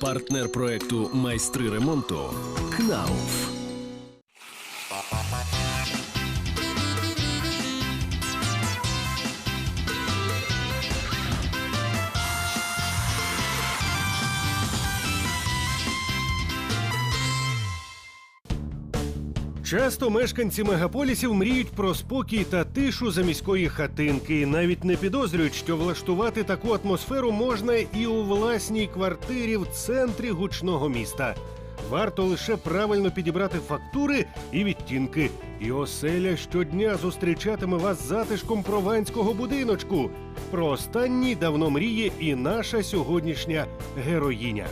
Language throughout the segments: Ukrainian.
партнер проекту Майстри ремонту КНАУФ. Часто мешканці мегаполісів мріють про спокій та тишу за міської хатинки, навіть не підозрюють, що влаштувати таку атмосферу можна і у власній квартирі в центрі гучного міста. Варто лише правильно підібрати фактури і відтінки. І оселя щодня зустрічатиме вас затишком прованського будиночку. Про останній давно мріє і наша сьогоднішня героїня.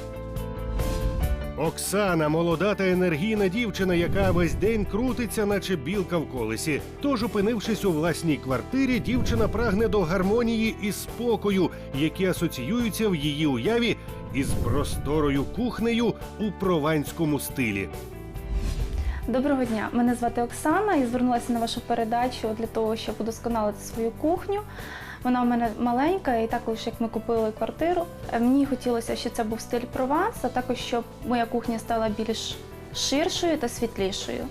Оксана молода та енергійна дівчина, яка весь день крутиться, наче білка в колесі. Тож, опинившись у власній квартирі, дівчина прагне до гармонії і спокою, які асоціюються в її уяві із просторою кухнею у прованському стилі. Доброго дня, мене звати Оксана і звернулася на вашу передачу для того, щоб удосконалити свою кухню. Вона у мене маленька, і також як ми купили квартиру. е, Мені хотілося, щоб це був стиль Прованс, а також щоб моя кухня стала більш ширшою та світлішою.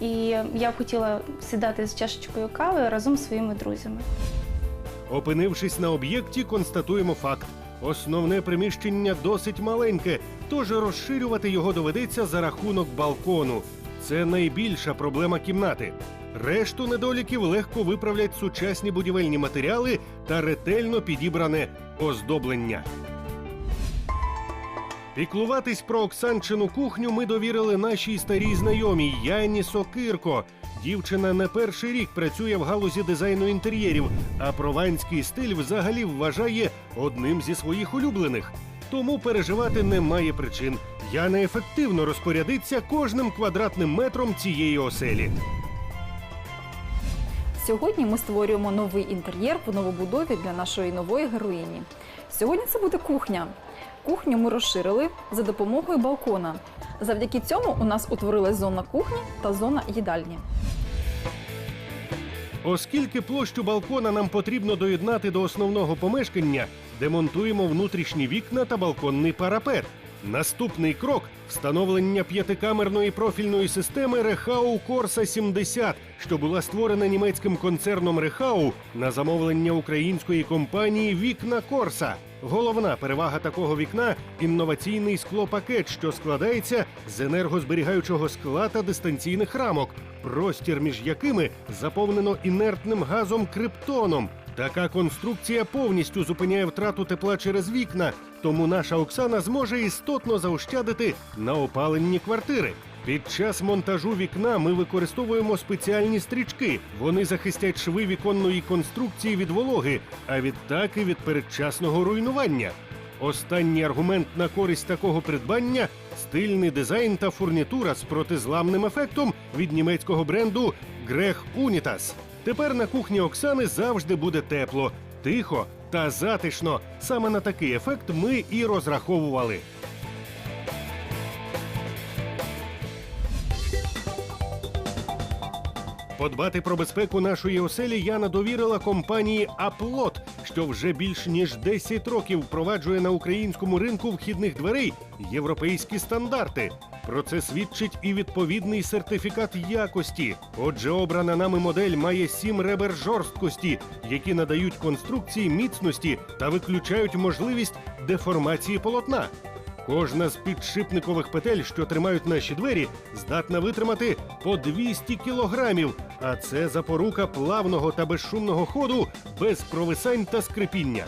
І я б хотіла сідати з чашечкою кави разом з своїми друзями. Опинившись на об'єкті, констатуємо факт: основне приміщення досить маленьке, тож розширювати його доведеться за рахунок балкону. Це найбільша проблема кімнати. Решту недоліків легко виправлять сучасні будівельні матеріали та ретельно підібране оздоблення. Піклуватись про Оксанчину кухню ми довірили нашій старій знайомій Яні Сокирко. Дівчина не перший рік працює в галузі дизайну інтер'єрів, а прованський стиль взагалі вважає одним зі своїх улюблених. Тому переживати немає причин. Яна ефективно розпорядиться кожним квадратним метром цієї оселі. Сьогодні ми створюємо новий інтер'єр по новобудові для нашої нової героїні. Сьогодні це буде кухня. Кухню ми розширили за допомогою балкона. Завдяки цьому у нас утворилась зона кухні та зона їдальні. Оскільки площу балкона нам потрібно доєднати до основного помешкання, демонтуємо внутрішні вікна та балконний парапет. Наступний крок встановлення п'ятикамерної профільної системи Рехау Корса 70, що була створена німецьким концерном Рехау на замовлення української компанії Вікна Корса. Головна перевага такого вікна інноваційний склопакет, що складається з енергозберігаючого скла та дистанційних рамок, простір між якими заповнено інертним газом криптоном. Така конструкція повністю зупиняє втрату тепла через вікна, тому наша Оксана зможе істотно заощадити на опаленні квартири. Під час монтажу вікна ми використовуємо спеціальні стрічки. Вони захистять шви віконної конструкції від вологи, а відтак і від передчасного руйнування. Останній аргумент на користь такого придбання стильний дизайн та фурнітура з протизламним ефектом від німецького бренду Грех Унітас. Тепер на кухні Оксани завжди буде тепло, тихо та затишно. Саме на такий ефект ми і розраховували. Подбати про безпеку нашої оселі я надовірила компанії Аплот, що вже більш ніж 10 років впроваджує на українському ринку вхідних дверей європейські стандарти. Про це свідчить і відповідний сертифікат якості. Отже, обрана нами модель має сім ребер жорсткості, які надають конструкції міцності та виключають можливість деформації полотна. Кожна з підшипникових петель, що тримають наші двері, здатна витримати по 200 кілограмів. А це запорука плавного та безшумного ходу без провисань та скрипіння.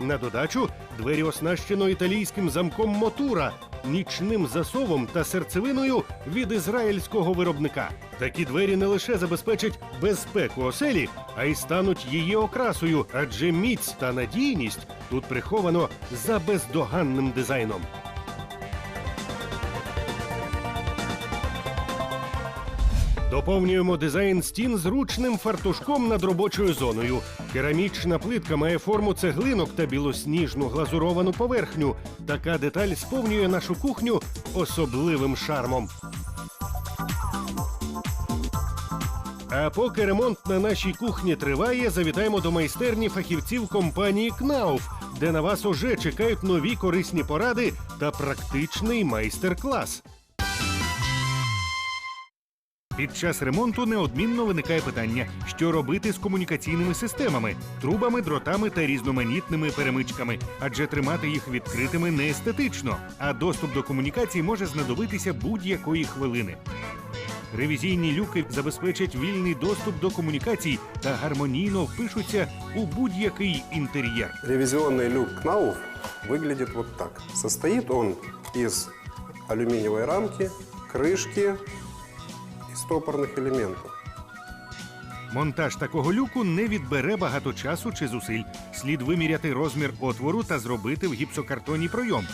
На додачу двері оснащено італійським замком мотура, нічним засовом та серцевиною від ізраїльського виробника. Такі двері не лише забезпечать безпеку оселі, а й стануть її окрасою, адже міць та надійність тут приховано за бездоганним дизайном. Доповнюємо дизайн стін зручним фартушком над робочою зоною. Керамічна плитка має форму цеглинок та білосніжну глазуровану поверхню. Така деталь сповнює нашу кухню особливим шармом. А поки ремонт на нашій кухні триває, завітаємо до майстерні фахівців компанії Кнауф, де на вас уже чекають нові корисні поради та практичний майстер-клас. Під час ремонту неодмінно виникає питання, що робити з комунікаційними системами, трубами, дротами та різноманітними перемичками, адже тримати їх відкритими не естетично, а доступ до комунікацій може знадобитися будь-якої хвилини. Ревізійні люки забезпечать вільний доступ до комунікацій та гармонійно впишуться у будь-який інтер'єр. Ревизионный люк Кнауф выглядит вот так. Состоит он из алюминиевой рамки, крышки и стопорных элементов. Монтаж такого люку не відбере багато часу чи зусиль. Слід виміряти розмір отвору та зробити в гіпсокартоні пройом.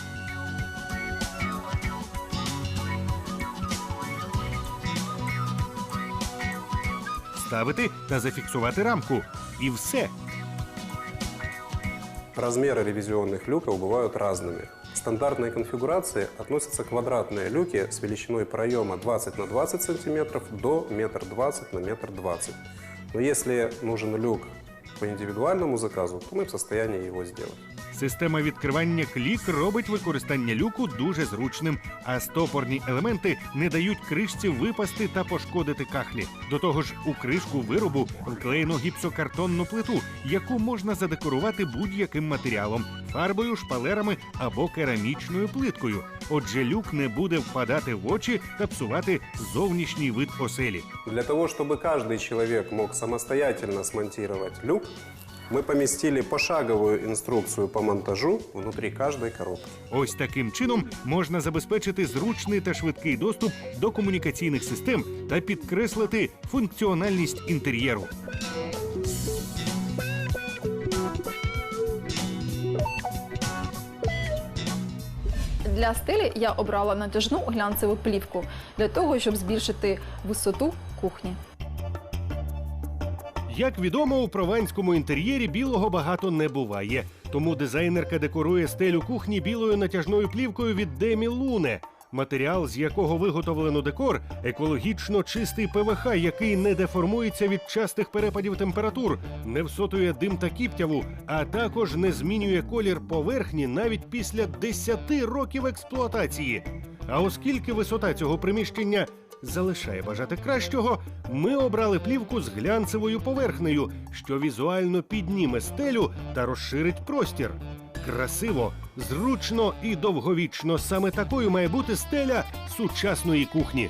Ставити та зафіксувати рамку. І все. Размеры ревизионных люков бывают разными. Стандартной конфигурации относятся квадратные люки с величиной проема 20 на 20 см до 1,20 на 1,20 м. Но если нужен люк по индивидуальному заказу, то мы в состоянии его сделать. Система відкривання клік робить використання люку дуже зручним, а стопорні елементи не дають кришці випасти та пошкодити кахлі. До того ж, у кришку виробу вклеєно гіпсокартонну плиту, яку можна задекорувати будь-яким матеріалом фарбою, шпалерами або керамічною плиткою. Отже, люк не буде впадати в очі та псувати зовнішній вид оселі. Для того, чтобы каждый человек мог самостоятельно смонтировать люк, мы поместили пошаговую инструкцию по монтажу внутри каждой коробки. Ось таким чином можна забезпечити зручний та швидкий доступ до комунікаційних систем та підкреслити функціональність інтер'єру. Для стелі я обрала натяжну глянцеву плівку для того, щоб збільшити висоту кухні. Як відомо, у прованському інтер'єрі білого багато не буває. Тому дизайнерка декорує стелю кухні білою натяжною плівкою від Демі Луне. Матеріал, з якого виготовлено декор, екологічно чистий ПВХ, який не деформується від частих перепадів температур, не всотує дим та кіптяву, а також не змінює колір поверхні навіть після 10 років експлуатації. А оскільки висота цього приміщення залишає бажати кращого, ми обрали плівку з глянцевою поверхнею, що візуально підніме стелю та розширить простір. Красиво, зручно і довговічно. Саме такою має бути стеля сучасної кухні.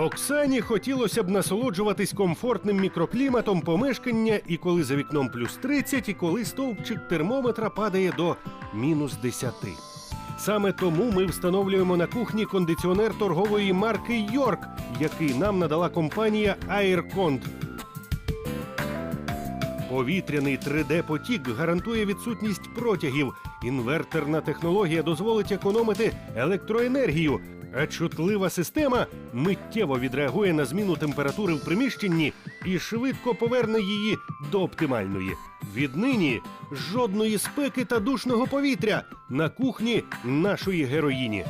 Оксані хотілося б насолоджуватись комфортним мікрокліматом помешкання, і коли за вікном плюс 30, і коли стовпчик термометра падає до мінус 10. Саме тому ми встановлюємо на кухні кондиціонер торгової марки Йорк, який нам надала компанія Aircond. Повітряний 3D-потік гарантує відсутність протягів. Інвертерна технологія дозволить економити електроенергію, а чутлива система миттєво відреагує на зміну температури в приміщенні і швидко поверне її до оптимальної. Віднині жодної спеки та душного повітря на кухні нашої героїні.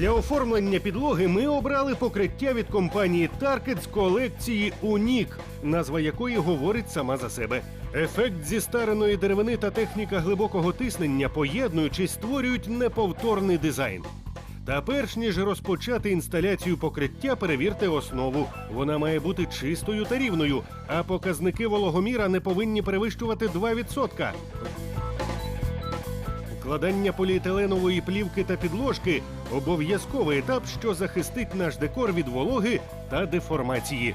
Для оформлення підлоги ми обрали покриття від компанії Target з колекції Унік, назва якої говорить сама за себе. Ефект зі стареної деревини та техніка глибокого тиснення, поєднуючись, створюють неповторний дизайн. Та перш ніж розпочати інсталяцію покриття, перевірте основу. Вона має бути чистою та рівною, а показники вологоміра не повинні перевищувати 2%. Вкладання поліетиленової плівки та підложки обов'язковий етап, що захистить наш декор від вологи та деформації.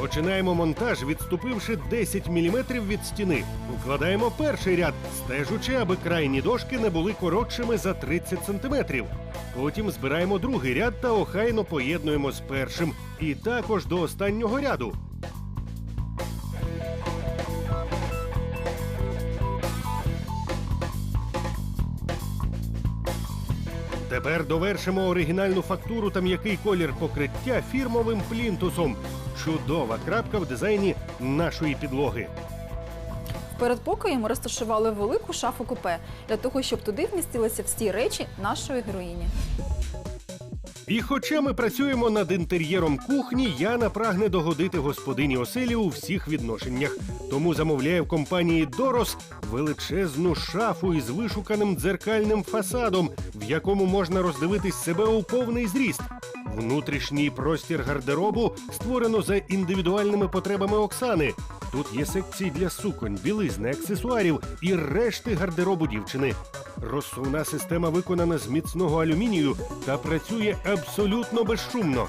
Починаємо монтаж, відступивши 10 мм від стіни. Укладаємо перший ряд, стежучи, аби крайні дошки не були коротшими за 30 см. Потім збираємо другий ряд та охайно поєднуємо з першим. І також до останнього ряду. Тепер довершимо оригінальну фактуру та м'який колір покриття фірмовим плінтусом. Чудова крапка в дизайні нашої підлоги. Перед покоєм розташували велику шафу купе для того, щоб туди вмістилися всі речі нашої героїні. І хоча ми працюємо над інтер'єром кухні, Яна прагне догодити господині оселі у всіх відношеннях. Тому замовляє в компанії Дорос величезну шафу із вишуканим дзеркальним фасадом, в якому можна роздивитись себе у повний зріст. Внутрішній простір гардеробу створено за індивідуальними потребами Оксани. Тут є секції для суконь, білизни, аксесуарів і решти гардеробу дівчини. Розсувна система виконана з міцного алюмінію та працює абсолютно безшумно.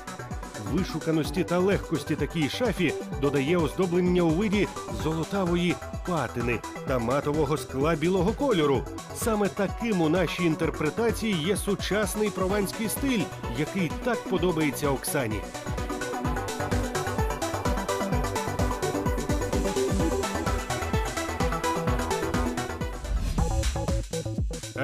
Вишуканості та легкості такій шафі додає оздоблення у виді золотавої патини та матового скла білого кольору. Саме таким у нашій інтерпретації є сучасний прованський стиль, який так подобається Оксані.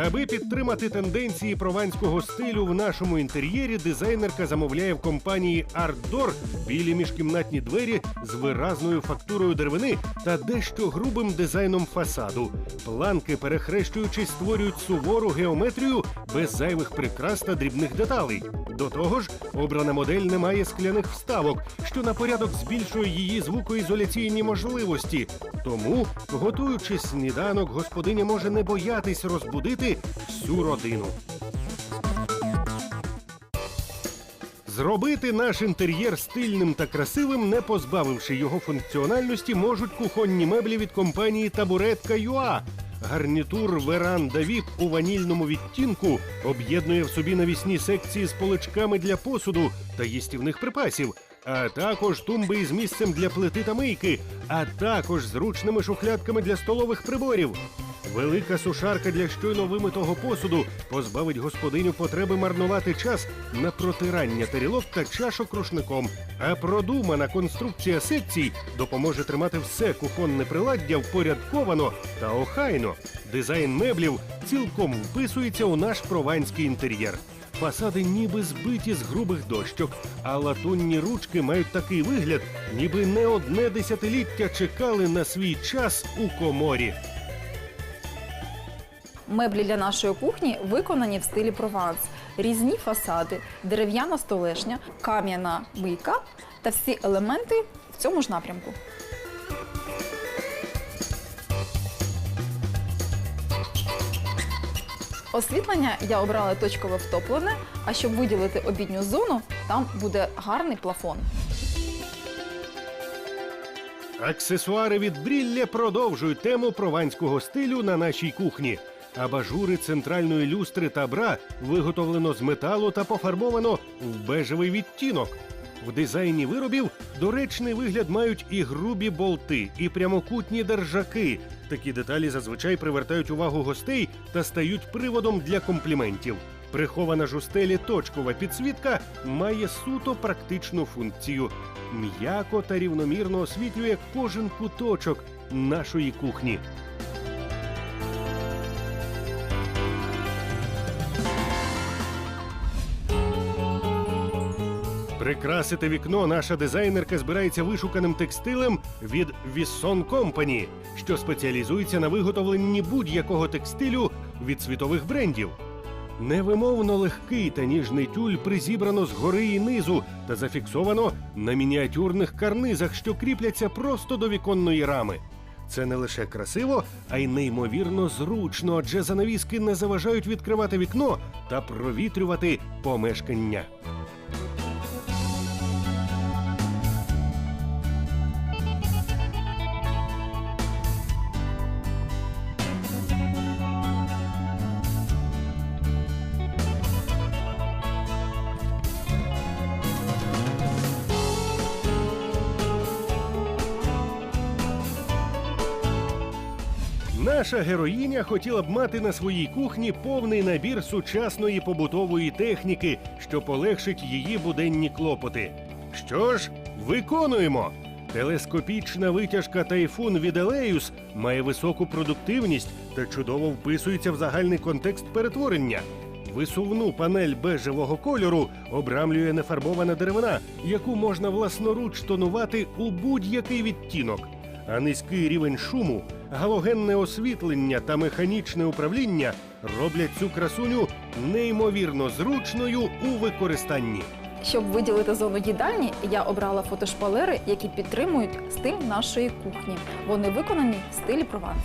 Аби підтримати тенденції прованського стилю в нашому інтер'єрі, дизайнерка замовляє в компанії Артдор білі міжкімнатні двері з виразною фактурою деревини та дещо грубим дизайном фасаду. Планки, перехрещуючись, створюють сувору геометрію без зайвих прикрас та дрібних деталей. До того ж, обрана модель не має скляних вставок, що на порядок збільшує її звукоізоляційні можливості. Тому, готуючи сніданок, господиня може не боятись розбудити всю родину. Зробити наш інтер'єр стильним та красивим, не позбавивши його функціональності, можуть кухонні меблі від компанії Табуретка. Гарнітур Веранда Віп у ванільному відтінку об'єднує в собі навісні секції з поличками для посуду та їстівних припасів, а також тумби із місцем для плити та мийки, а також зручними шухлядками для столових приборів. Велика сушарка для щойно вимитого посуду позбавить господиню потреби марнувати час на протирання тарілок та чашок рушником. А продумана конструкція секцій допоможе тримати все кухонне приладдя впорядковано та охайно. Дизайн меблів цілком вписується у наш прованський інтер'єр. Фасади ніби збиті з грубих дощок, а латунні ручки мають такий вигляд, ніби не одне десятиліття чекали на свій час у коморі. Меблі для нашої кухні виконані в стилі Прованс. Різні фасади, дерев'яна столешня, кам'яна мийка та всі елементи в цьому ж напрямку. Освітлення я обрала точкове втоплене, а щоб виділити обідню зону, там буде гарний плафон. Аксесуари від Брілля продовжують тему прованського стилю на нашій кухні. Абажури центральної люстри та бра виготовлено з металу та пофарбовано в бежевий відтінок. В дизайні виробів доречний вигляд мають і грубі болти, і прямокутні держаки. Такі деталі зазвичай привертають увагу гостей та стають приводом для компліментів. Прихована ж у стелі точкова підсвітка має суто практичну функцію. М'яко та рівномірно освітлює кожен куточок нашої кухні. Прикрасити вікно наша дизайнерка збирається вишуканим текстилем від Віссон Company, що спеціалізується на виготовленні будь-якого текстилю від світових брендів. Невимовно легкий та ніжний тюль призібрано згори і низу та зафіксовано на мініатюрних карнизах, що кріпляться просто до віконної рами. Це не лише красиво, а й неймовірно зручно, адже занавіски не заважають відкривати вікно та провітрювати помешкання. Наша героїня хотіла б мати на своїй кухні повний набір сучасної побутової техніки, що полегшить її буденні клопоти. Що ж, виконуємо! Телескопічна витяжка тайфун від Елеюс має високу продуктивність та чудово вписується в загальний контекст перетворення. Висувну панель бежевого кольору обрамлює нефарбована деревина, яку можна власноруч тонувати у будь-який відтінок. А низький рівень шуму, галогенне освітлення та механічне управління роблять цю красуню неймовірно зручною у використанні. Щоб виділити зону їдальні, я обрала фотошпалери, які підтримують стиль нашої кухні. Вони виконані в стилі прованс.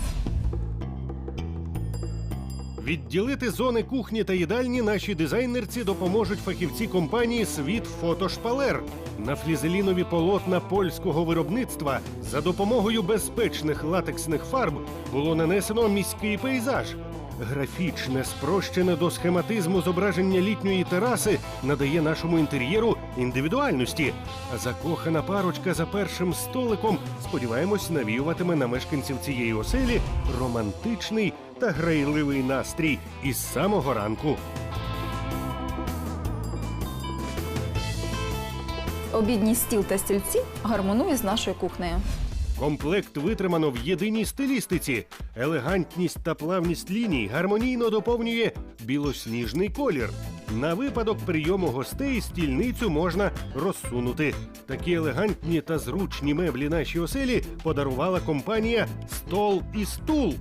Відділити зони кухні та їдальні наші дизайнерці допоможуть фахівці компанії Світ Фотошпалер. На флізелінові полотна польського виробництва за допомогою безпечних латексних фарб було нанесено міський пейзаж. Графічне, спрощене до схематизму зображення літньої тераси надає нашому інтер'єру індивідуальності. А закохана парочка за першим столиком, сподіваємось, навіюватиме на мешканців цієї оселі романтичний та грайливий настрій із самого ранку. Обідній стіл та стільці гармонує з нашою кухнею. Комплект витримано в єдиній стилістиці. Елегантність та плавність ліній гармонійно доповнює білосніжний колір. На випадок прийому гостей стільницю можна розсунути. Такі елегантні та зручні меблі нашій оселі подарувала компанія Стол і стул.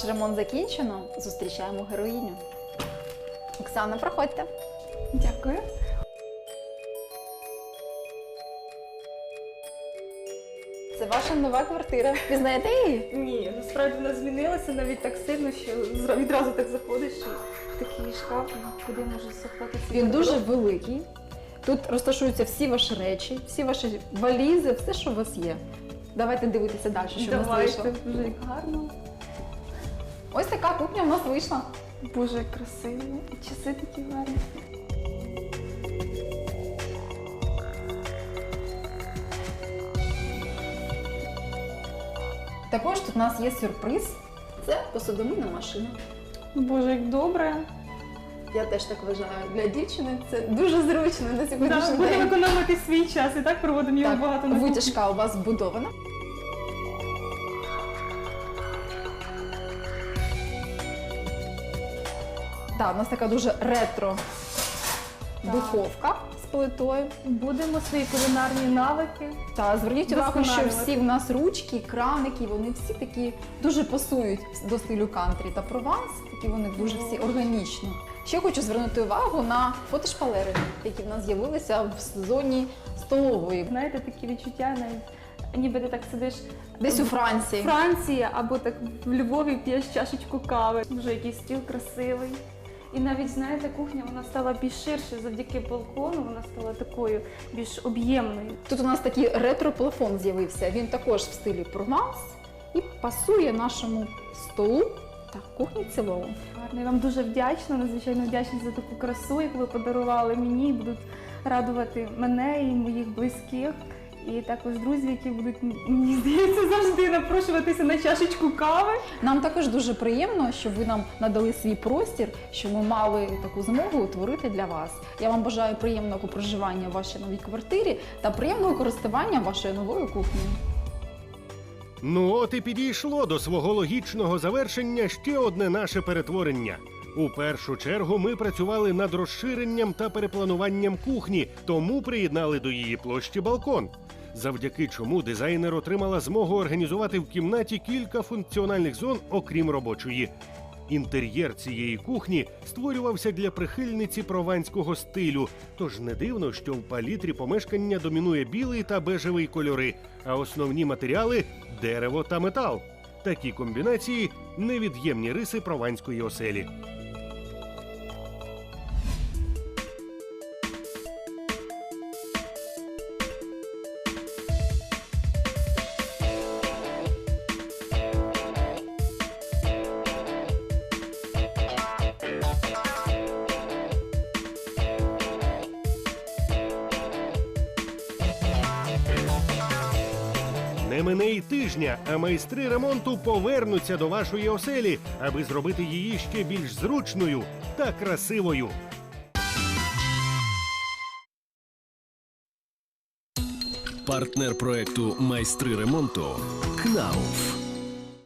Наш ремонт закінчено. Зустрічаємо героїню. Оксана, проходьте. Дякую. Це ваша нова квартира. Пізнаєте її? Ні, насправді вона змінилася навіть так сильно, що зра- відразу так заходиш і такий шкаф, ну, куди можу заховати Він дуже великий. Тут розташуються всі ваші речі, всі ваші валізи, все, що у вас є. Давайте дивитися далі, що в нас Давайте, вийшло. дуже гарно. Ось така кухня у нас вийшла. Боже, як красиво. І часи такі гарні. Також тут у нас є сюрприз. Це посудомийна машина. Боже, як добре. Я теж так вважаю. Для дівчини це дуже зручно на Да, сьогоднішній будемо економити свій час і так проводимо його багато Так, на кухні. витяжка у вас вбудована. Так, у нас така дуже ретро духовка з плитою. Будемо свої кулінарні навики. Та зверніть увагу, що всі в нас ручки, краники, вони всі такі дуже пасують до стилю кантрі та прованс. Такі вони дуже всі органічні. Ще хочу звернути увагу на фотошпалери, які в нас з'явилися в сезоні столової. Знаєте, такі відчуття навіть, ніби ти так сидиш Десь у в Франції. Франції або так в Львові п'єш чашечку кави. Вже якийсь стіл красивий. І навіть знаєте, кухня вона стала більш ширше завдяки балкону. Вона стала такою більш об'ємною. Тут у нас такий ретро-плафон з'явився. Він також в стилі прованс і пасує нашому столу та кухні цілому. Гарно. Я вам дуже вдячна, надзвичайно вдячна за таку красу, яку ви подарували мені. Будуть радувати мене і моїх близьких. І також друзі, які будуть мені здається завжди напрошуватися на чашечку кави. Нам також дуже приємно, що ви нам надали свій простір, що ми мали таку змогу утворити для вас. Я вам бажаю приємного проживання в вашій новій квартирі та приємного користування вашою новою кухнею. Ну от і підійшло до свого логічного завершення ще одне наше перетворення. У першу чергу ми працювали над розширенням та переплануванням кухні, тому приєднали до її площі балкон. Завдяки чому дизайнер отримала змогу організувати в кімнаті кілька функціональних зон, окрім робочої. Інтер'єр цієї кухні створювався для прихильниці прованського стилю, тож не дивно, що в палітрі помешкання домінує білий та бежевий кольори, а основні матеріали дерево та метал. Такі комбінації невід'ємні риси прованської оселі. Тижня, а майстри ремонту повернуться до вашої оселі, аби зробити її ще більш зручною та красивою. Партнер проекту Майстри ремонту КНАУФ.